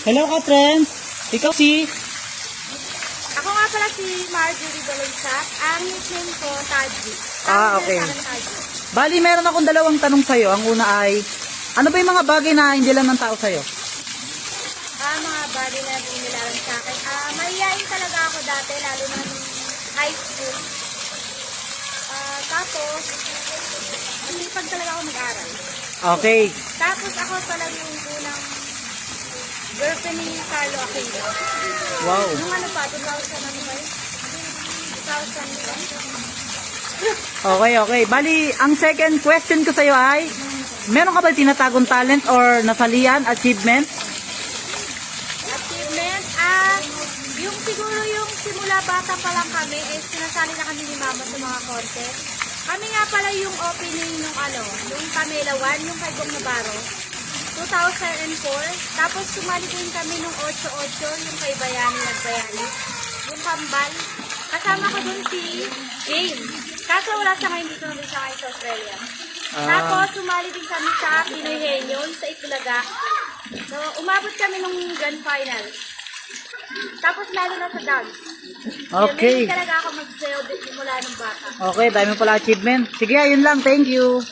Hello ka, friends. Ikaw si... Ako nga pala si Marjorie Balonsak. Ang nickname ko, Taji. Ah, okay. Taji. Bali, meron akong dalawang tanong sa'yo. Ang una ay, ano ba yung mga bagay na hindi lang ng tao sa'yo? Ah, mga bagay na binilaran sa akin. Ah, mahihayin talaga ako dati, lalo na nung high school. Ah, tapos, masipag talaga ako mag-aral. Okay. Tapos ako talaga yung unang girlfriend ni Carlo Aquino. Wow. Nung ano pa, 2000 ano ba yun? 2001. Okay, okay. Bali, ang second question ko sa'yo ay, meron ka ba tinatagong talent or nasalian, achievement? Achievement, ah, yung siguro yung simula bata pa lang kami, is sinasali na kami ni Mama sa mga contest. Kami nga pala yung opening nung ano, yung Pamela 1, yung kay Gong Navarro. 2004. Tapos sumali din kami nung 8-8, yung kay Bayani Nagbayani. Yung Kambal. Kasama ko dun si Jane. Kaso wala siya ngayon dito na siya ngayon sa Australia. Ah. Tapos sumali din kami sa Pinoy Henyon sa Itulaga. So, umabot kami nung grand final. Tapos lalo na sa dance. Okay. Kaya talaga ako mag-sayo mula nung bata. Okay, dami pala achievement. Sige, ayun lang. Thank you.